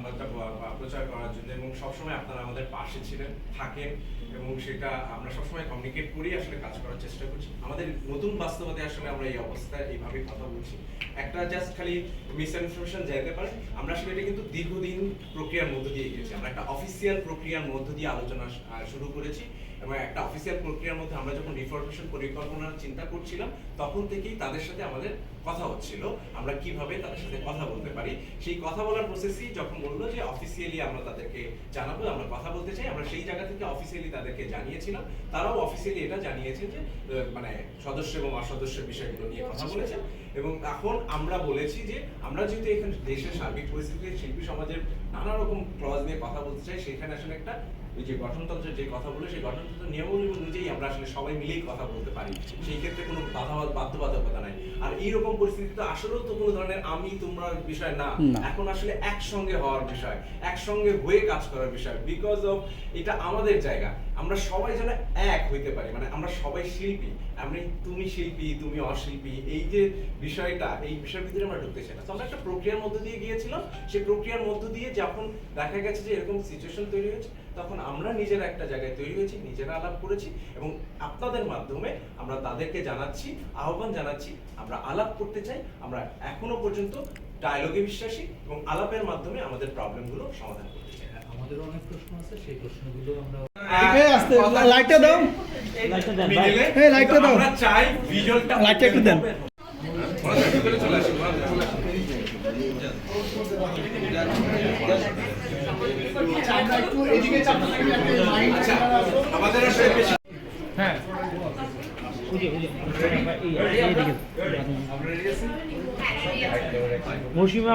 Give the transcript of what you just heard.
সংবাদটা প্রচার করার জন্য এবং সবসময় আপনারা আমাদের পাশে ছিলেন, থাকেন এবং সেটা আমরা সবসময় কমিউনিকেট করি আসলে কাজ করার চেষ্টা করছি। আমাদের নতুন বাস্তবতায় আসলে আমরা এই অবস্থায় এইভাবে কথা বলছি। একটা জাস্ট খালি মিস ইনফরমেশন যাইতে পারে, আমরা আসলে এটা কিন্তু দীর্ঘদিন প্রক্রিয়ার মধ্য দিয়ে গিয়েছি। আমরা একটা অফিসিয়াল প্রক্রিয়ার মধ্য দিয়ে আলোচনা শুরু করেছি এবং একটা অফিসিয়াল প্রক্রিয়ার মধ্যে আমরা যখন রিফরমেশন পরিকল্পনার চিন্তা করছিলাম, তখন থেকেই তাদের সাথে আমাদের কথা হচ্ছিল। আমরা কীভাবে তাদের সাথে কথা বলতে পারি? সেই কথা বলার প্রসেসই যখন বলল যে অফিসিয়ালি আমরা তাদেরকে জানাব, আমরা কথা বলতে চাই। আমরা সেই জায়গা থেকে অফিসিয়ালি তাদেরকে জানিয়েছিলাম। তারাও অফিসিয়ালি এটা জানিয়েছে যে মানে সদস্য এবং অসদস্যের বিষয়গুলো নিয়ে কথা বলেছে। এবং এখন আমরা বলেছি যে, আমরা যেহেতু এখানে দেশের সার্বিক পরিস্থিতিতে শিল্পী সমাজের নানা রকম ক্লজ নিয়ে কথা বলতে চাই, সেখানে আসলে একটা ওই যে গঠনতন্ত্রের যে কথা বলে সেই গঠনতন্ত্র নিয়মাবলী অনুযায়ী আমরা আসলে সবাই মিলেই কথা বলতে পারি। সেই ক্ষেত্রে কোনো বাধা বাধ্যবাধকতা নাই। আর এইরকম পরিস্থিতিতে আসলেও তো কোনো ধরনের আমি তোমরা বিষয় না। না। এখন আসলে একসঙ্গে হওয়ার বিষয় একসঙ্গে হয়ে কাজ করার বিষয়। বিকজ অফ এটা আমাদের জায়গা। আমরা সবাই যেন এক হইতে পারি। মানে আমরা সবাই শিল্পী। আমি তুমি শিল্পী তুমি অশিল্পী। এই যে বিষয়টা এই বিষয়ের ভিতরে আমরা ঢুকতে চাই না। তো আমরা একটা প্রক্রিয়ার মধ্য দিয়ে গিয়েছিলাম। সেই প্রক্রিয়ার মধ্য দিয়ে যখন দেখা গেছে যে এরকম সিচুয়েশন তৈরি হয়েছে তখন আমরা নিজেরা একটা জায়গায় তৈরি হয়েছি নিজেরা আলাপ করেছি এবং আপনাদের মাধ্যমে আমরা তাদেরকে জানাচ্ছি আহ্বান জানাচ্ছি আমরা আলাপ করতে চাই আমরা এখনও পর্যন্ত ডায়লগে বিশ্বাসী এবং আলাপের মাধ্যমে আমাদের প্রবলেমগুলো সমাধান করতে চাই আমাদের অনেক প্রশ্ন আছে সেই প্রশ্নগুলো আমরা লাইটটা দাও। লাইটটা লাইটটা দাও। আমরা চাই ভিজুয়ালটা লাইটটা একটু দেন। হ্যাঁ মৌসুমা